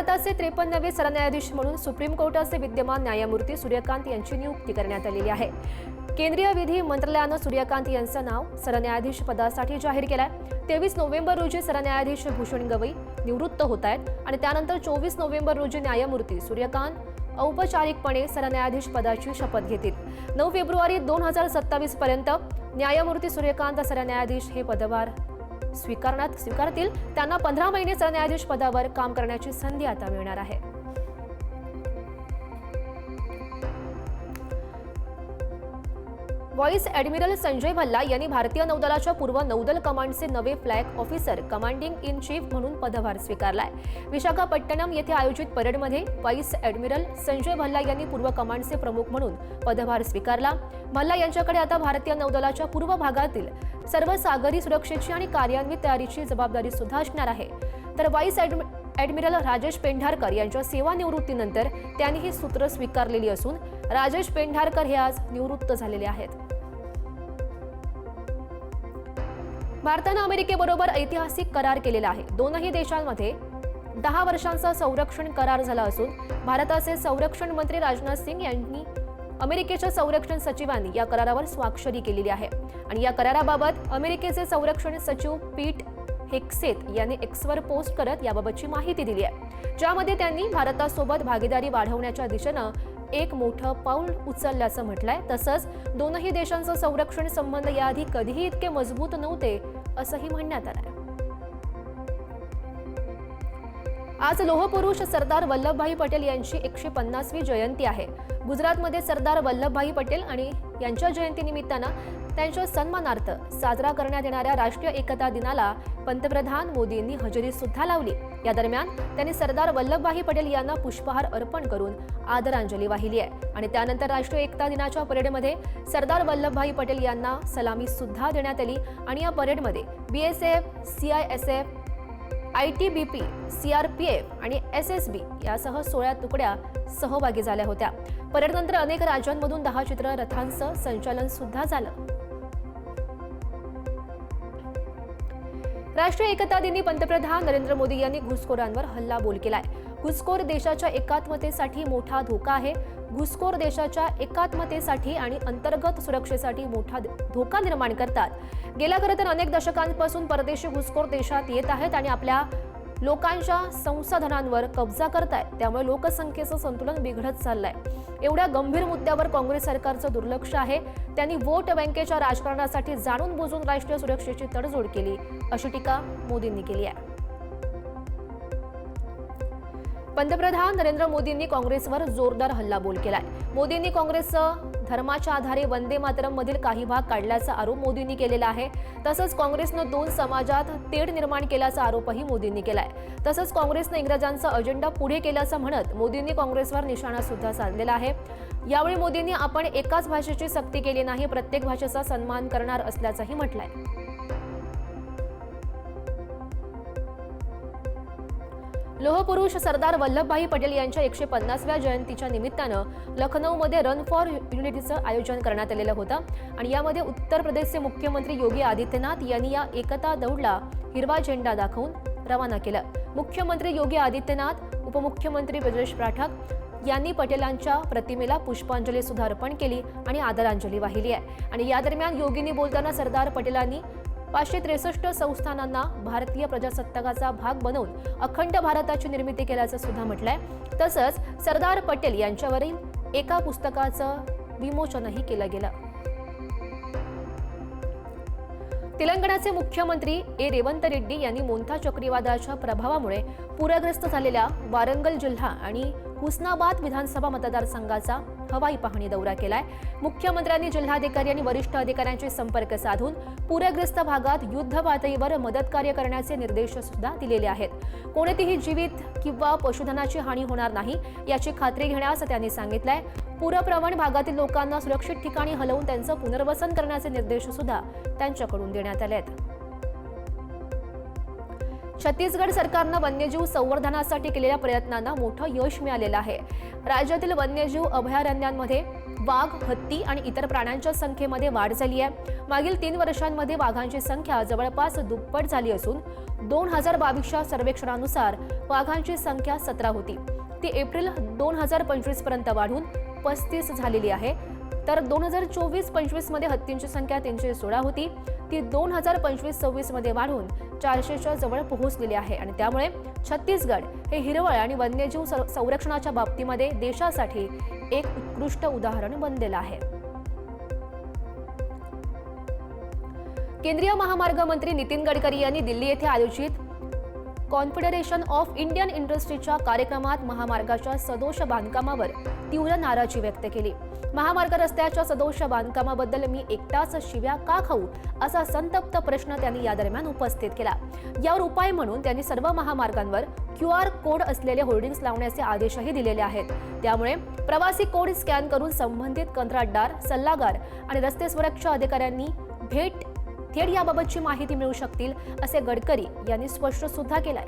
भारताचे त्रेपन्नवे सरन्यायाधीश म्हणून सुप्रीम कोर्टाचे विद्यमान न्यायमूर्ती सूर्यकांत यांची नियुक्ती करण्यात आलेली आहे. केंद्रीय विधी मंत्रालयानं सूर्यकांत यांचं नाव सरन्यायाधीश पदासाठी जाहीर आहे तेवीस नोव्हेंबर रोजी सरन्यायाधीश भूषण गवई निवृत्त होत आहेत आणि त्यानंतर चोवीस नोव्हेंबर रोजी न्यायमूर्ती सूर्यकांत औपचारिकपणे सरन्यायाधीश पदाची शपथ घेतील. नऊ फेब्रुवारी दोन हजार सत्तावीस पर्यंत न्यायमूर्ती सूर्यकांत सरन्यायाधीश हे पदभार स्वीकारण्यात स्वीकारतील त्यांना पंधरा महिने सरन्यायाधीश पदावर काम करण्याची संधी आता मिळणार आहे. व्हॉइस ॲडमिरल संजय भल्ला यांनी भारतीय नौदलाच्या पूर्व नौदल कमांडचे नवे flag officer commanding in chief म्हणून पदभार स्वीकारलाय. विशाखापट्टणम येथे आयोजित परेडमध्ये व्हाईस ॲडमिरल संजय भल्ला यांनी पूर्व कमांडचे प्रमुख म्हणून पदभार स्वीकारला. भल्ला यांच्याकडे आता भारतीय नौदलाच्या पूर्व भागातील सर्व सागरी सुरक्षेची आणि कार्यान्वित तयारीची जबाबदारी सुद्धा असणार आहे. तर व्हाईस ॲडमि ॲडमिरल राजेश पेंढारकर यांच्या सेवानिवृत्तीनंतर त्यांनी ही सूत्र स्वीकारलेली असून राजेश पेंढारकर हे आज निवृत्त झालेले आहेत. भारतानं अमेरिकेबरोबर ऐतिहासिक करार केलेला आहे. दोनही देशांमध्ये दहा वर्षांचा संरक्षण करार झाला असून भारताचे संरक्षण मंत्री राजनाथ सिंग यांनी अमेरिकेच्या संरक्षण सचिवांनी या करारावर स्वाक्षरी केलेली आहे. आणि या कराराबाबत अमेरिकेचे संरक्षण सचिव पीट हेक्सेत यांनी एक्सवर पोस्ट करत याबाबतची माहिती दिली आहे. ज्यामध्ये त्यांनी भारतासोबत भागीदारी वाढवण्याच्या दिशेनं एक मोठं पाऊल उचलल्याचं म्हटलंय. तसंच दोनही देशांचं संरक्षण संबंध याआधी कधीही इतके मजबूत नव्हते असंही म्हणण्यात आलंय. आज लोहपुरुष सरदार वल्लभभाई पटेल यांची एकशे पन्नासवी जयंती आहे. गुजरातमध्ये सरदार वल्लभभाई पटेल आणि यांच्या जयंतीनिमित्तानं त्यांच्या सन्मानार्थ साजरा करण्यात येणाऱ्या राष्ट्रीय एकता दिनाला पंतप्रधान मोदींनी हजेरी सुद्धा लावली. या दरम्यान त्यांनी सरदार वल्लभभाई पटेल यांना पुष्पहार अर्पण करून आदरांजली वाहिली आहे. आणि त्यानंतर राष्ट्रीय एकता दिनाच्या परेडमध्ये सरदार वल्लभभाई पटेल यांना सलामी सुद्धा देण्यात आली. आणि या परेडमध्ये BSF CISF I T B P C R P F आणि एस एस बी यासह सोळा तुकड्या सहभागी झाल्या होत्या. परेडनंतर अनेक राज्यांमधून दहा चित्ररथांचं संचालन सुद्धा झालं. राष्ट्रीय एकता दिनी पंतप्रधान नरेंद्र मोदी यांनी घुसखोरांवर हल्लाबोल केलाय. घुसखोर देशाच्या एकात्मतेसाठी मोठा धोका आहे. घुसखोर देशाच्या एकात्मतेसाठी आणि अंतर्गत सुरक्षेसाठी मोठा धोका निर्माण करतात. गेल्या खरं तर अनेक दशकांपासून परदेशी घुसखोर देशात येत आहेत आणि आपल्या लोकांच्या संसाधनांवर कब्जा करतायत. त्यामुळे लोकसंख्येचं संतुलन बिघडत चाललंय. एवढ्या गंभीर मुद्द्यावर काँग्रेस सरकारचं दुर्लक्ष आहे. त्यांनी वोट बँकेच्या राजकारणासाठी जाणून बुजून राष्ट्रीय सुरक्षेची तडजोड केली. अशी टीका मोदींनी केली आहे. पंतप्रधान नरेंद्र मोदींनी काँग्रेसवर जोरदार हल्लाबोल केलाय. मोदींनी काँग्रेसचं धर्माच्या आधारे वंदे मातरम मधील काही भाग काढल्याचा आरोप मोदींनी केलेला आहे. तसंच काँग्रेसनं दोन समाजात तेढ निर्माण केल्याचा आरोपही मोदींनी केलाय. तसंच काँग्रेसनं इंग्रजांचा अजेंडा पुढे केल्याचं म्हणत मोदींनी काँग्रेसवर निशाणा सुद्धा साधलेला आहे. यावेळी मोदींनी आपण एकाच भाषेची सक्ती केली नाही प्रत्येक भाषेचा सन्मान करणार असल्याचंही म्हटलंय. लोहपुरुष सरदार वल्लभभाई पटेल यांच्या एकशे पन्नासव्या जयंतीच्या निमित्तानं लखनौमध्ये रन फॉर युनिटीचं आयोजन करण्यात आलेलं होतं. आणि यामध्ये उत्तर प्रदेशचे मुख्यमंत्री योगी आदित्यनाथ यांनी या एकता दौडला हिरवा झेंडा दाखवून रवाना केलं. मुख्यमंत्री योगी आदित्यनाथ उपमुख्यमंत्री ब्रजेश राठक यांनी पटेलांच्या प्रतिमेला पुष्पांजली सुद्धा अर्पण केली आणि आदरांजली वाहिली आहे. आणि या दरम्यान योगींनी बोलताना सरदार पटेलांनी पाचशे त्रेसष्ट संस्थानांना भारतीय प्रजासत्ताकाचा भाग बनवून अखंड भारताची निर्मिती केल्याचं सुद्धा म्हटलंय. तसंच सरदार पटेल यांच्यावरील एका पुस्तकाचं विमोचनही केलं गेलं. तेलंगणाचे मुख्यमंत्री ए. रेवंत रेड्डी यांनी मोंथा चक्रीवादळाच्या प्रभावामुळे पूरग्रस्त झालेल्या वारंगल जिल्हा आणि हुस्नाबाद विधानसभा मतदारसंघाचा हवाई पाहणी दौरा केलाय. मुख्यमंत्र्यांनी जिल्हाधिकारी आणि वरिष्ठ अधिकाऱ्यांशी संपर्क साधून पूरग्रस्त भागात युद्ध पातळीवर मदत कार्य करण्याचे निर्देश सुद्धा दिलेले आहेत. कोणतीही जीवित किंवा पशुधनाची हानी होणार नाही याची खात्री घेण्यास त्यांनी सांगितलंय. पूरप्रवण भागातील लोकांना सुरक्षित ठिकाणी हलवून त्यांचं पुनर्वसन करण्याचे निर्देश सुद्धा त्यांच्याकडून देण्यात आले आहेत छत्तीसगड सरकारनं वन्यजीव संवर्धनासाठी केलेल्या प्रयत्नांना मोठं यश मिळालेलं आहे. राज्यातील वन्यजीव अभयारण्यांमध्ये वाघ हत्ती आणि इतर प्राण्यांच्या संख्येमध्ये वाढ झाली आहे. मागील तीन वर्षांमध्ये वाघांची संख्या जवळपास दुप्पट झाली असून दोन हजार बावीसच्या सर्वेक्षणानुसार वाघांची संख्या सतरा होती. ती एप्रिल दोन हजार पंचवीसपर्यंत वाढून पस्तीस झालेली आहे. तर दोन हजार चोवीस पंचवीसमध्ये हत्तींची संख्या तीनशे सोळा होती. ती दोन हजार पंचवीस सव्वीसमध्ये वाढून चारशेच्या जवळ पोहोचलेली आहे आणि त्यामुळे छत्तीसगड हे हिरवळ आणि वन्यजीव संरक्षणाच्या बाबतीमध्ये देशासाठी एक उत्कृष्ट उदाहरण बनलेलं आहे. केंद्रीय महामार्ग मंत्री नितीन गडकरी यांनी दिल्ली येथे आयोजित कॉन्फेडरेशन ऑफ इंडियन इंडस्ट्रीच्या कार्यक्रमात महामार्गाच्या सदोष बांधकामावर तीव्र नाराजी व्यक्त केली. महामार्ग रस्त्याच्या सदोष बांधकामाबद्दल मी एकटाच शिव्या का खाऊ असा संतप्त प्रश्न त्यांनी या दरम्यान उपस्थित केला. यावर उपाय म्हणून त्यांनी सर्व महामार्गांवर क्यू आर कोड असलेले होर्डिंग्स लावण्याचे आदेशही दिलेले आहेत. त्यामुळे प्रवासी कोड स्कॅन करून संबंधित कंत्राटदार सल्लागार आणि रस्ते सुरक्षा अधिकाऱ्यांनी भेट थेट याबाबतची माहिती मिळू शकतील असे गडकरी यांनी स्पष्ट सुद्धा केलंय.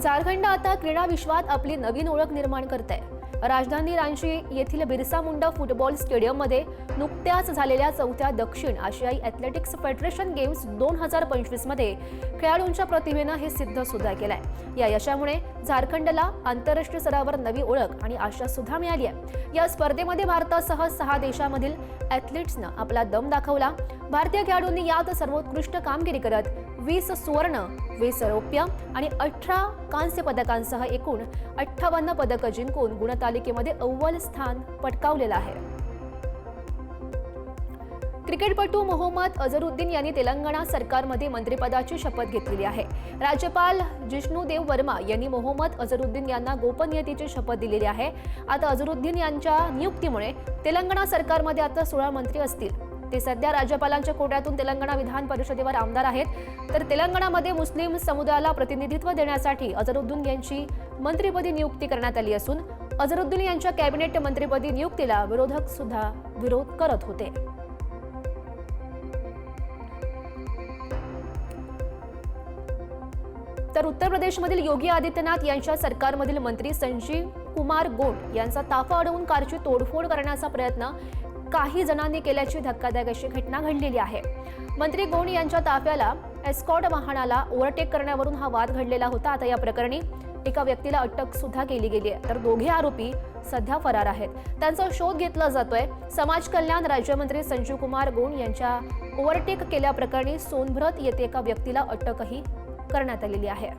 झारखंड आता क्रीडा विश्वात आपली नवीन ओळख निर्माण करत आहे राजधानी रांची येथील बिरसा मुंडा फुटबॉल स्टेडियममध्ये नुकत्याच झालेल्या चौथ्या दक्षिण आशियाई ॲथलेटिक्स फेडरेशन गेम्स दोन हजार पंचवीसमध्ये खेळाडूंच्या प्रतिभेनं हे सिद्ध सुद्धा केलंय. या यशामुळे झारखंडला आंतरराष्ट्रीय स्तरावर नवी ओळख आणि आशा सुद्धा मिळाली आहे. या स्पर्धेमध्ये भारतासह सहा देशामधील ॲथलीट्सनं आपला दम दाखवला. भारतीय खेळाडूंनी यात सर्वोत्कृष्ट कामगिरी करत वीस सुवर्ण वीस रौप्य आणि अठरा कांस्य पदकांसह एकूण अठ्ठावन्न पदकं जिंकून गुणतालिकेमध्ये अव्वल स्थान पटकावलेलं आहे. क्रिकेटपटू मोहम्मद अझरुद्दीन यांनी तेलंगणा सरकारमध्ये मंत्रिपदाची शपथ घेतलेली आहे. राज्यपाल जिष्णुदेव वर्मा यांनी मोहम्मद अझरुद्दीन यांना गोपनीयतेची शपथ दिलेली आहे. आता अझरुद्दीन यांच्या नियुक्तीमुळे तेलंगणा सरकारमध्ये आता सोळा मंत्री असतील. ते सध्या राज्यपालांच्या कोट्यातून तेलंगणा विधान परिषदेवर आमदार आहेत. तर तेलंगणामध्ये मुस्लिम समुदायाला प्रतिनिधित्व देण्यासाठी अझरुद्दीन यांची मंत्रिपदी नियुक्ती करण्यात आली असून अझरुद्दीन यांच्या कॅबिनेट मंत्रिपदी नियुक्तीला विरोधक सुद्धा विरोध करत होते. तर उत्तर प्रदेशमधील योगी आदित्यनाथ यांच्या सरकारमधील मंत्री संजीव कुमार गोंड यांचा ताफा अडवून कारची तोडफोड करण्याचा प्रयत्न काही जणांनी केल्याची धक्कादायक अशी घटना घडलेली आहे. मंत्री गोंड यांच्या ताफ्याला एस्कॉट वाहनाला ओव्हरटेक करण्यावरून हा वाद घडलेला होता. आता या प्रकरणी एका व्यक्तीला अटक सुद्धा केली गेली आहे. तर दोघे आरोपी सध्या फरार आहेत. त्यांचा शोध घेतला जातोय. समाज कल्याण राज्यमंत्री संजीव कुमार गोंड यांच्या ओव्हरटेक केल्याप्रकरणी सोनभ्रत येथे एका व्यक्तीला अटकही करण्यात आलेली आहे.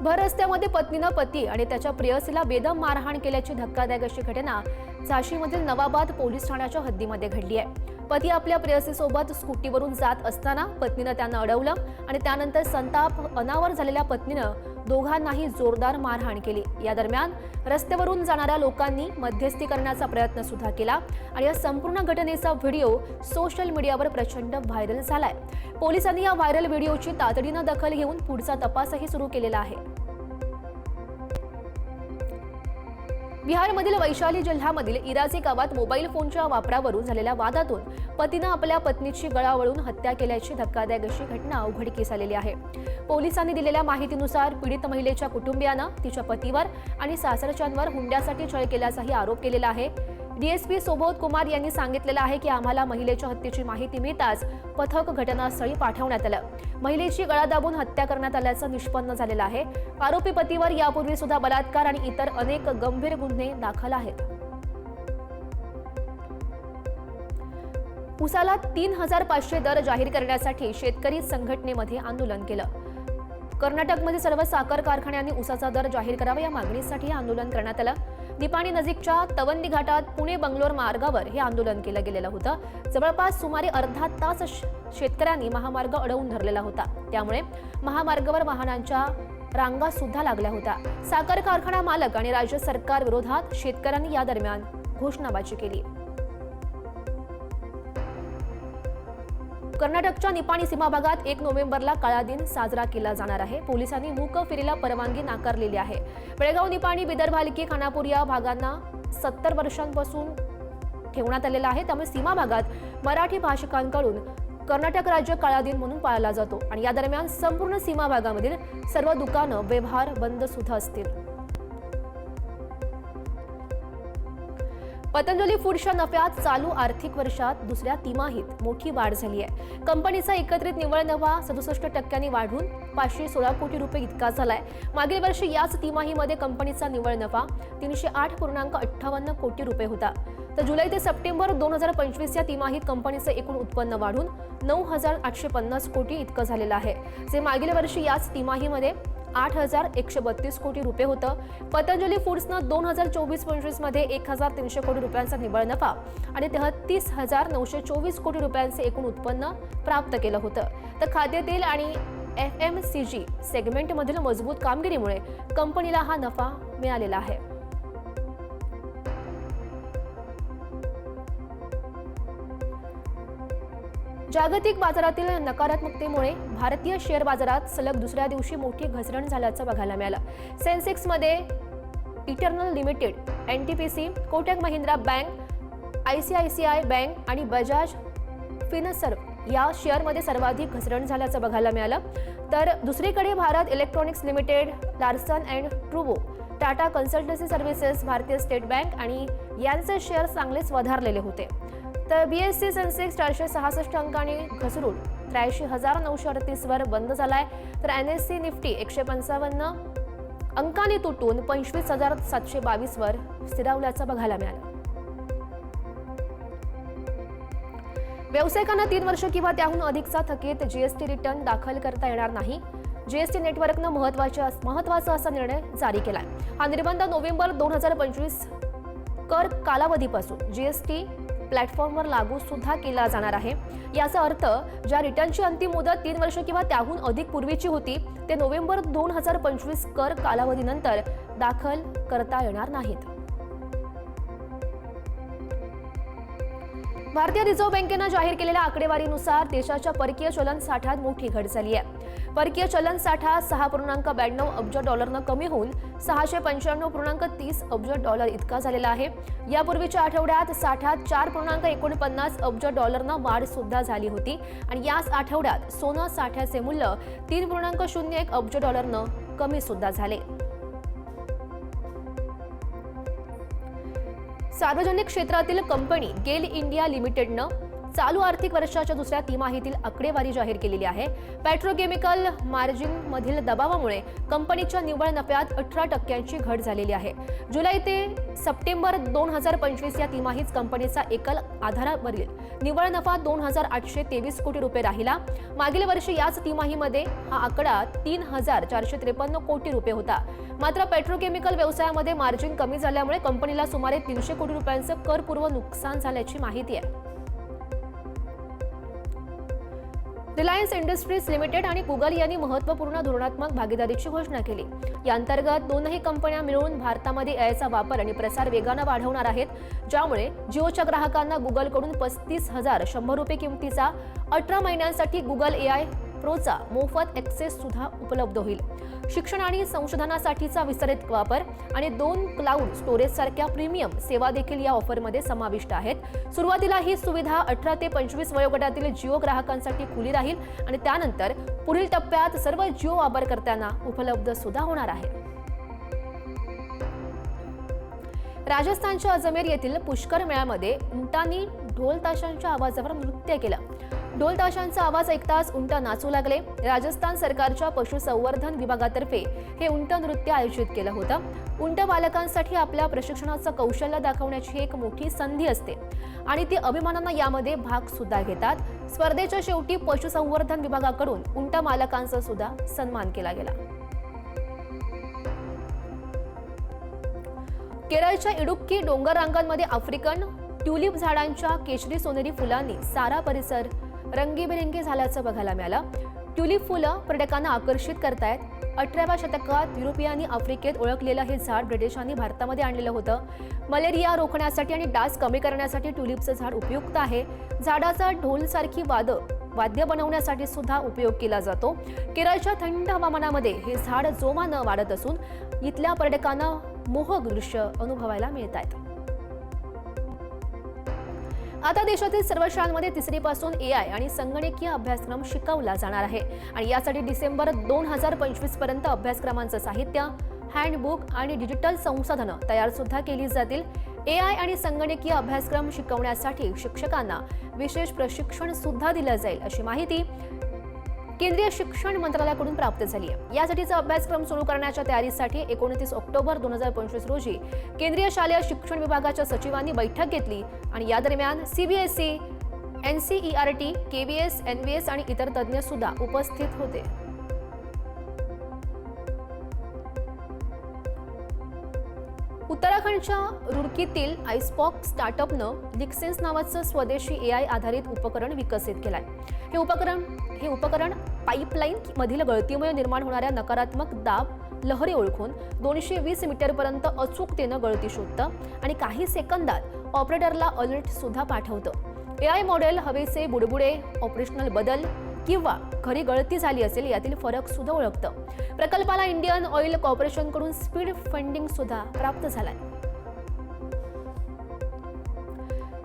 भर रस्त्यामध्ये पत्नीनं पती आणि त्याच्या प्रेयसीला बेदम मारहाण केल्याची धक्कादायक अशी घटना झाशीमधील नवाबाद पोलीस ठाण्याच्या हद्दीमध्ये घडली आहे. पती आपल्या प्रेयसीसोबत स्कूटीवरून जात असताना पत्नीनं त्यांना अडवलं आणि त्यानंतर संताप अनावर झालेल्या पत्नीनं दोघांनाही जोरदार मारहाण केली. या दरम्यान रस्त्यावरून जाणाऱ्या लोकांनी मध्यस्थी करण्याचा प्रयत्न सुद्धा केला आणि या संपूर्ण घटनेचा व्हिडिओ सोशल मीडियावर प्रचंड व्हायरल झालाय. पोलिसांनी या व्हायरल व्हिडिओची तातडीनं दखल घेऊन पुढचा तपासही सुरू केलेला आहे. बिहारमधील वैशाली जिल्ह्यामधील इराजी गावात मोबाईल फोनच्या वापरावरून झालेल्या वादातून पतीनं आपल्या पत्नीची गळावळून हत्या केल्याची धक्कादायक अशी घटना उघडकीस आलेली आहे. पोलिसांनी दिलेल्या माहितीनुसार पीडित महिलेच्या कुटुंबियानं तिच्या पतीवर आणि सासरच्यांवर हुंड्यासाठी छळ केल्याचाही आरोप केलेला आहे. डीएसपी सुबोध कुमार यांनी सांगितलेलं आहे की आम्हाला महिलेच्या हत्येची माहिती मिळताच पथक घटनास्थळी पाठवण्यात आलं. महिलेची गळा दाबून हत्या करण्यात आल्याचं निष्पन्न झालेलं आहे. आरोपी पतीवर यापूर्वी सुद्धा बलात्कार आणि इतर अनेक गंभीर गुन्हे दाखल आहेत. उसाला तीन हजार पाचशे दर जाहीर करण्यासाठी शेतकरी संघटनेमध्ये आंदोलन केलं. कर्नाटकमध्ये सर्व साखर कारखान्यांनी उसाचा दर जाहीर करावा या मागणीसाठी आंदोलन करण्यात आलं. निपाणी नजीकच्या तवंदी घाटात पुणे बंगलोर मार्गावर हे आंदोलन केलं गेलेलं होतं. जवळपास सुमारे अर्धा तास श- शेतकऱ्यांनी महामार्ग अडवून धरलेला होता. त्यामुळे महामार्गावर वाहनांच्या रांगा सुद्धा लागल्या होत्या. साखर कारखाना मालक आणि राज्य सरकार विरोधात शेतकऱ्यांनी या दरम्यान घोषणाबाजी केली. कर्नाटकच्या निपाणी सीमा भागात एक नोव्हेंबरला काळा दिन साजरा केला जाणार आहे. पोलिसांनी मूक फेरीला परवानगी नाकारलेली आहे. बेळगाव निपाणी बिदर खानापूर या भागांना सत्तर वर्षांपासून ठेवण्यात आलेला आहे. त्यामुळे सीमा भागात मराठी भाषिकांकडून कर्नाटक राज्य काळा दिन म्हणून पाळला जातो. आणि या दरम्यान संपूर्ण सीमा भागामधील सर्व दुकानं व्यवहार बंद सुद्धा असतील. पतंजली फूडच्या नफ्यात चालू आर्थिक वर्षात दुसऱ्या तिमाहीत मोठी वाढ झाली आहे. कंपनीचा एकत्रित निव्वळ नफा सदुसष्ट टक्क्यांनी वाढून पाचशे सोळा कोटी रुपये इतका झालाय. मागील वर्षी याच तिमाहीमध्ये कंपनीचा निव्वळ नफा तीनशे आठ पूर्णांक अठ्ठावन्न कोटी रुपये होता. तर जुलै ते सप्टेंबर दोन हजार पंचवीस या तिमाहीत कंपनीचं एकूण उत्पन्न वाढून नऊ हजार आठशे पन्नास कोटी इतकं झालेलं आहे. जे मागील वर्षी याच तिमाहीमध्ये आठ हजार एकशे बत्तीस कोटी रुपये होतं. पतंजली फूड्सनं दोन हजार चोवीस पंचवीसमध्ये एक हजार तीनशे कोटी रुपयांचा निव्वळ नफा आणि तेहतीस हजार नऊशे चोवीस कोटी रुपयांचे एकूण उत्पन्न प्राप्त केलं होतं. तर खाद्यतेल आणि एफ एम सी जी सेगमेंटमधील मजबूत कामगिरीमुळे कंपनीला हा नफा मिळालेला आहे. जागतिक बाजारातील नकारात्मकतेमुळे भारतीय शेअर बाजारात सलग दुसऱ्या दिवशी मोठी घसरण झाल्याचं बघायला मिळालं. सेन्सेक्समध्ये Eternal limited N T P C Kotak Mahindra bank I C I C I bank आणि बजाज फिनसर्व या शेअरमध्ये सर्वाधिक घसरण झाल्याचं बघायला मिळालं. तर दुसरीकडे Bharat electronics limited Larsen and ट्रुबो Tata consultancy services Bharatiya state bank आणि यांचे शेअर चांगलेच वधारलेले होते. तर बी एस सी सेन्सेक्स चारशे सहासष्ट अंकांनी घसरून त्र्याऐंशी हजार नऊशे अडतीसवर बंद झालाय. तर एन एस सी निफ्टी एकशे पंचावन्न अंकाने तुटून पंचवीस हजार सातशे बावीसवर स्थिरावल्याचं बघायला मिळालं. व्यावसायिकांना तीन वर्ष किंवा त्याहून अधिकचा थकीत जीएसटी रिटर्न दाखल करता येणार नाही. जीएसटी नेटवर्कनं महत्त्वाच्या महत्त्वाचा असा निर्णय जारी केलाय. हा निर्बंध नोव्हेंबर दोन हजार पंचवीस कर कालावधीपासून जीएसटी प्लॅटफॉर्मवर लागू सुद्धा केला जाणार आहे. याचा अर्थ ज्या रिटर्नची अंतिम मुदत तीन वर्ष किंवा त्याहून अधिक पूर्वीची होती ते नोव्हेंबर दोन हजार पंचवीस कर कालावधीनंतर दाखल करता येणार नाहीत. भारतीय रिझर्व्ह बँकेनं जाहीर केलेल्या आकडेवारीनुसार देशाच्या परकीय चलन साठ्यात मोठी घट झाली आहे. परकीय चलन साठा सहा पूर्णांक ब्याण्णव अब्ज डॉलरनं कमी होऊन सहाशे पंच्याण्णव पूर्णांक तीस अब्ज डॉलर इतका झालेला आहे. यापूर्वीच्या आठवड्यात साठ्यात चार पूर्णांक एकोणपन्नास अब्ज डॉलरनं वाढ सुद्धा झाली होती आणि याच आठवड्यात सोनं साठ्याचे मूल्य तीन पूर्णांक शून्य एक अब्ज डॉलरनं कमी सुद्धा झाले. सार्वजनिक क्षेत्रातील कंपनी गेल इंडिया लिमिटेडनं चालू आर्थिक वर्षाच्या दुसऱ्या तिमाहीतील आकडेवारी जाहीर केलेली आहे. पेट्रोकेमिकल मार्जिनमधील दबावामुळे कंपनीच्या निव्वळ नफ्यात अठरा टक्क्यांची घट झालेली आहे. जुलै ते सप्टेंबर दोन हजार पंचवीस या तिमाहीत कंपनीचा एकल आधारावरील निव्वळ नफा दोन हजार आठशे तेवीस कोटी रुपये राहिला. मागील वर्षी याच तिमाहीमध्ये हा आकडा तीन हजार चारशे त्रेपन्न कोटी रुपये होता. मात्र पेट्रोकेमिकल व्यवसायामध्ये मार्जिन कमी झाल्यामुळे कंपनीला सुमारे तीनशे कोटी रुपयांचं करपूर्व नुकसान झाल्याची माहिती आहे. रिलायन्स इंडस्ट्रीज लिमिटेड आणि गुगल यांनी महत्त्वपूर्ण धोरणात्मक भागीदारीची घोषणा केली. या अंतर्गत दोनही कंपन्या मिळून भारतामध्ये एआयचा वापर आणि प्रसार वेगानं वाढवणार आहेत ज्यामुळे जिओच्या ग्राहकांना गुगलकडून पस्तीस हजार शंभर रुपये किमतीचा अठरा महिन्यांसाठी गुगल एआय प्रोचा मोफत ॲक्सेस सुद्धा उपलब्ध होईल. शिक्षण आणि संशोधनासाठीचा विस्तारित वापर आणि दोन क्लाउड स्टोरेज सारख्या प्रीमियम सेवा देखील या ऑफरमध्ये समाविष्ट आहेत. सुरुवातीला ही सुविधा अठरा ते पंचवीस वयोगटातील जिओ ग्राहकांसाठी खुली राहील आणि त्यानंतर पुढील टप्प्यात सर्व जिओ वापरकर्त्यांना उपलब्ध सुद्धा होणार आहे. राजस्थानच्या अजमेर येथील पुष्कर मेळ्यामध्ये उंटांनी ढोल ताशांच्या आवाजावर नृत्य केलं. ढोल ताशांचा आवाज ऐकताच उंट नाचू लागले. राजस्थान सरकारच्या पशुसंवर्धन विभागातर्फे हे उंट नृत्य आयोजित केलं होतं. उंट बालकांसाठी आपल्या प्रशिक्षणाचं कौशल्य दाखवण्याची एक मोठी संधी असते. आणि ती अभिमानानं यामध्ये भाग सुद्धा घेतात. स्पर्धेच्या शेवटी पशुसंवर्धन विभागाकडून उंट मालकांचा सुद्धा सन्मान केला गेला. केरळच्या इडुक्की डोंगर रांगांमध्ये आफ्रिकन ट्युलिप झाडांच्या केशरी सोनेरी फुलांनी सारा परिसर रंगीबेरंगी झाल्याचं बघायला मिळालं. ट्युलिप फुलं पर्यटकांना आकर्षित करतायत. अठराव्या शतकात युरोपियांनी आफ्रिकेत ओळखलेलं हे झाड ब्रिटिशांनी भारतामध्ये आणलेलं होतं. मलेरिया रोखण्यासाठी आणि डास कमी करण्यासाठी ट्युलिपचं झाड उपयुक्त आहे. झाडाचा ढोलसारखी वाद वाद्य बनवण्यासाठी सुद्धा उपयोग केला जातो. केरळच्या थंड हवामानामध्ये हे झाड जोमानं वाढत असून इथल्या पर्यटकांना मोहक दृश्य अनुभवायला मिळत आहेत आता देशातील सर्व शाळांमध्ये तिसरीपासून ए आय आणि संगणकीय अभ्यासक्रम शिकवला जाणार आहे. आणि यासाठी डिसेंबर दोन हजार पंचवीसपर्यंत अभ्यासक्रमांचं साहित्य हँडबुक आणि डिजिटल संसाधनं तयार सुद्धा केली जातील. ए आय आणि संगणकीय अभ्यासक्रम शिकवण्यासाठी शिक्षकांना विशेष प्रशिक्षण सुद्धा दिलं जाईल अशी माहिती केंद्रीय शिक्षण मंत्रालयाकडून प्राप्त झाली आहे. यासाठीचा अभ्यासक्रम सुरू करण्याच्या तयारीसाठी एकोणतीस ऑक्टोबर दोन हजार पंचवीस रोजी केंद्रीय शालेय शिक्षण विभागाच्या सचिवांनी बैठक घेतली आणि या दरम्यान CBSE N C E R T K V S N V S आणि इतर तज्ज्ञ सुद्धा उपस्थित होते. उत्तराखंडच्या रुडकीतील आईस्पॉक स्टार्टअपनं लिक्सेन्स नावाचं स्वदेशी ए आय आधारित उपकरण विकसित केलं आहे हे उपकरण हे उपकरण पाईपलाईन मधील गळतीमुळे निर्माण होणाऱ्या नकारात्मक दाब लहरी ओळखून दोनशे वीस मीटरपर्यंत अचूकतेनं गळती शोधतं आणि काही सेकंदात ऑपरेटरला अलर्ट सुद्धा पाठवतं. ए आय मॉडेल हवेचे बुडबुडे ऑपरेशनल बदल किंवा खरी गळती झाली असेल यातील फरक सुद्धा ओळखतं. प्रकल्पाला इंडियन ऑइल कॉर्पोरेशनकडून स्पीड फंडिंग सुद्धा प्राप्त झालाय.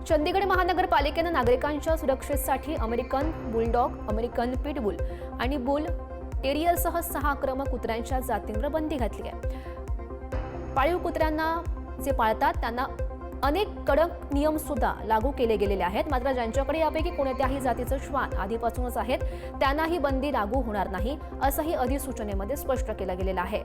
चंदीगड महानगरपालिकेनं नागरिकांच्या सुरक्षेसाठी अमेरिकन बुलडॉग अमेरिकन पिटबुल आणि बुल टेरियरसह सहा आक्रमक कुत्र्यांच्या जातींवर बंदी घातली आहे. पाळीव कुत्र्यांना जे पाळतात त्यांना अनेक कडक नियम सुद्धा लागू केले गेलेले आहेत. मात्र ज्यांच्याकडे यापैकी कोणत्याही जातीचं श्वान आधीपासूनच आहेत त्यांना ही बंदी लागू होणार नाही असंही अधिसूचनेमध्ये स्पष्ट केलं गेलेलं आहे.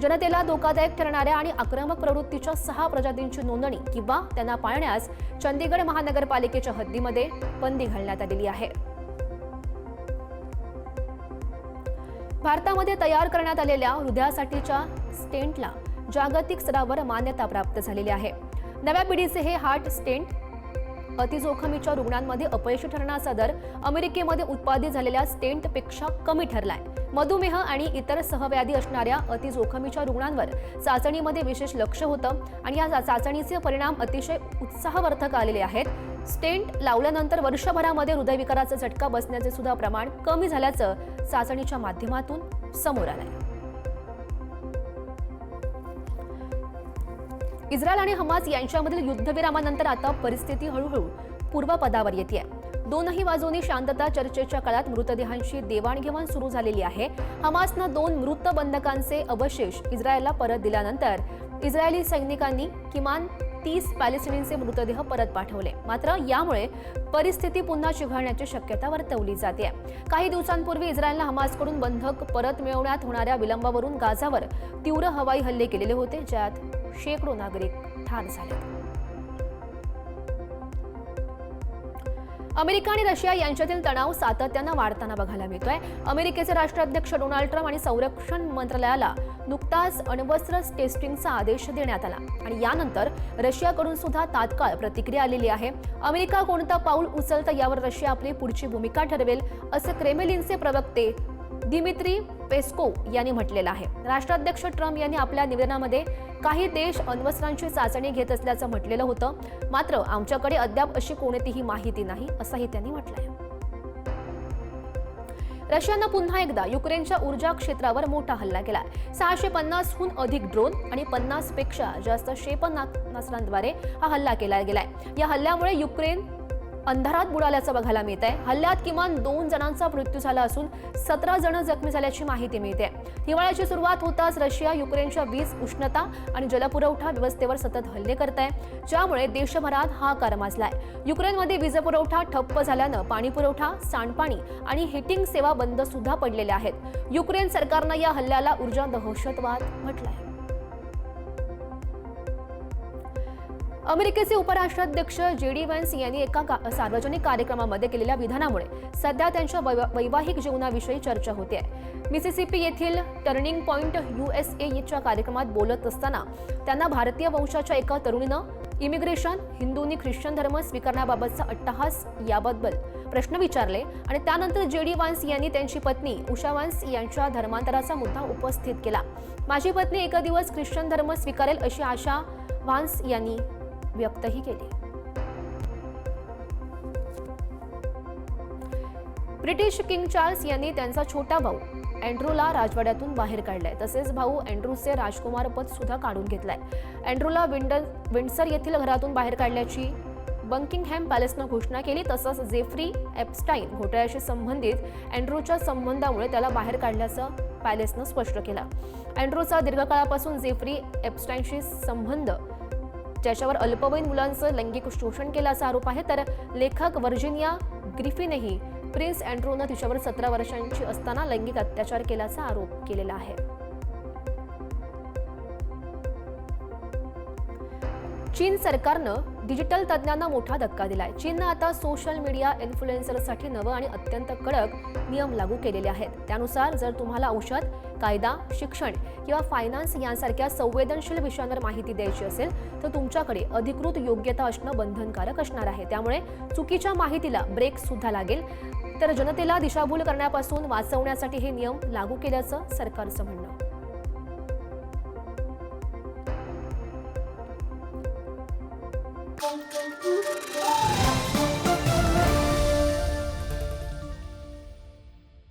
जनतेला धोकादायक ठरणाऱ्या आणि आक्रमक प्रवृत्तीच्या सहा प्रजातींची नोंदणी किंवा त्यांना पाळण्यास चंदीगड महानगरपालिकेच्या हद्दीमध्ये बंदी घालण्यात आलेली आहे. भारतामध्ये तयार करण्यात आलेल्या हृदयासाठीच्या स्टेंटला जागतिक स्तरावर मान्यता प्राप्त झालेली आहे. नव्या पिढीचे हे हार्ट स्टेंट अतिजोखमीच्या रुग्णांमध्ये अपयशी ठरण्याचा दर अमेरिकेमध्ये उत्पादित झालेल्या स्टेंटपेक्षा कमी ठरलाय. मधुमेह आणि इतर सहव्याधी असणाऱ्या अतिजोखमीच्या रुग्णांवर चाचणीमध्ये विशेष लक्ष होतं आणि या चाचणीचे परिणाम अतिशय उत्साहवर्धक आलेले आहेत. स्टेंट लावल्यानंतर वर्षभरामध्ये हृदयविकाराचा झटका बसण्याचे सुद्धा प्रमाण कमी झाल्याचं चाचणीच्या माध्यमातून समोर आलंय. इस्रायल आणि हमास यांच्यामधील युद्धविरामानंतर आता परिस्थिती हळूहळू पूर्वपदावर येते दोनही बाजूंनी शांतता चर्चेच्या काळात मृतदेहांची देवाणघेवाण सुरू झालेली आहे. हमासनं दोन मृत बंधकांचे अवशेष इस्रायलला परत दिल्यानंतर इस्रायली सैनिकांनी किमान तीस पॅलेस्टिनींचे मृतदेह परत पाठवले. मात्र यामुळे परिस्थिती पुन्हा चिघळण्याची शक्यता वर्तवली जाते काही दिवसांपूर्वी इस्रायलनं हमासकडून बंधक परत मिळवण्यात होणाऱ्या विलंबावरून गाझावर तीव्र हवाई हल्ले केलेले होते ज्यात शेकडो नागरिक ठार झाले. अमेरिका आणि रशिया यांच्यातील तणाव सातत्यानं वाढताना बघायला मिळतोय. अमेरिकेचे राष्ट्राध्यक्ष डोनाल्ड ट्रम्प आणि संरक्षण मंत्रालयाला नुकताच अण्वस्त्र टेस्टिंगचा आदेश देण्यात आला. आणि यानंतर रशियाकडून सुद्धा तात्काळ प्रतिक्रिया आलेली आहे. अमेरिका कोणतं पाऊल उचलतं यावर रशिया आपली पुढची भूमिका ठरवेल असं क्रेमेलिनचे प्रवक्ते दिमित्री पेस्को यांनी म्हटलेलं आहे. राष्ट्राध्यक्ष ट्रम्प यांनी आपल्या निवेदनामध्ये काही देश अण्वस्त्रांची चाचणी घेत असल्याचं म्हटलेलं होतं. मात्र आमच्याकडे अद्याप अशी कोणतीही माहिती नाही असंही त्यांनी म्हटलंय. रशियानं पुन्हा एकदा युक्रेनच्या ऊर्जा क्षेत्रावर मोठा हल्ला केला सहाशे पन्नासहून अधिक ड्रोन आणि पन्नासपेक्षा जास्त क्षेपणास्त्रांद्वारे हा हल्ला केला गेलाय. या हल्ल्यामुळे युक्रेन अंधारात बुडाल्याचं बघायला मिळत आहे हल्ल्यात किमान दोन जणांचा मृत्यू झाला असून सतरा जण जखमी झाल्याची माहिती मिळते. हिवाळ्याची सुरुवात होताच रशिया युक्रेनच्या वीज उष्णता आणि जलपुरवठा व्यवस्थेवर सतत हल्ले करत आहे ज्यामुळे देशभरात हाकार माजलाय. युक्रेनमध्ये वीजपुरवठा ठप्प झाल्यानं पाणीपुरवठा सांडपाणी आणि हिटिंग सेवा बंद सुद्धा पडलेल्या आहेत. युक्रेन सरकारनं या हल्ल्याला ऊर्जा दहशतवाद म्हटलंय. अमेरिकेचे उपराष्ट्राध्यक्ष जे डी वॅन्स यांनी एका का- सार्वजनिक कार्यक्रमामध्ये केलेल्या विधानामुळे सध्या त्यांच्या वैवाहिक जीवनाविषयी चर्चा होते. मिसिसिपी येथील टर्निंग पॉइंट यूएसएच्या कार्यक्रमात बोलत असताना त्यांना भारतीय वंशाच्या एका तरुणीनं इमिग्रेशन हिंदूंनी ख्रिश्चन धर्म स्वीकारण्याबाबतचा अट्टहास याबद्दल प्रश्न विचारले आणि त्यानंतर जे डी वान्स यांनी त्यांची पत्नी उषा वान्स यांच्या धर्मांतराचा मुद्दा उपस्थित केला. माझी पत्नी एका दिवस ख्रिश्चन धर्म स्वीकारेल अशी आशा वान्स यांनी व्यक्तही केली. ब्रिटिश किंग चार्ल्स यांनी त्यांचा छोटा भाऊ अँड्रूला राजवाड्यातून बाहेर काढलाय. तसेच भाऊ अँड्रूचे राजकुमार पद सुद्धा काढून घेतलाय. अँड्रूला विंडन विंडसर येथील घरातून बाहेर काढल्याची बंकिंगहॅम पॅलेसनं घोषणा केली. तसंच जेफ्री एपस्टाईन घोटाळ्याशी संबंधित अँड्रूच्या संबंधामुळे त्याला बाहेर काढल्याचं पॅलेसनं स्पष्ट केलं. अँड्रूचा दीर्घकाळापासून जेफ्री एपस्टाईनशी संबंध ज्याच्यावर अल्पवयीन मुलांचं लैंगिक शोषण केल्याचा आरोप आहे तर लेखक व्हर्जिनिया ग्रिफिनही प्रिन्स अँड्रोनं तिच्यावर सतरा वर्षांची असताना लैंगिक अत्याचार केल्याचा आरोप केलेला आहे. चीन सरकारनं डिजिटल तज्ज्ञांना मोठा धक्का दिलाय. चीननं आता सोशल मीडिया इन्फ्लुएन्सरसाठी नवं आणि अत्यंत कडक नियम लागू केलेले आहेत. त्यानुसार जर तुम्हाला औषध कायदा शिक्षण किंवा फायनान्स यांसारख्या संवेदनशील विषयांवर माहिती द्यायची असेल तर तुमच्याकडे अधिकृत योग्यता असणं बंधनकारक असणार आहे. त्यामुळे चुकीच्या माहितीला ब्रेक सुद्धा लागेल. तर जनतेला दिशाभूल करण्यापासून वाचवण्यासाठी हे नियम लागू केल्याचं सरकारचं म्हणणं.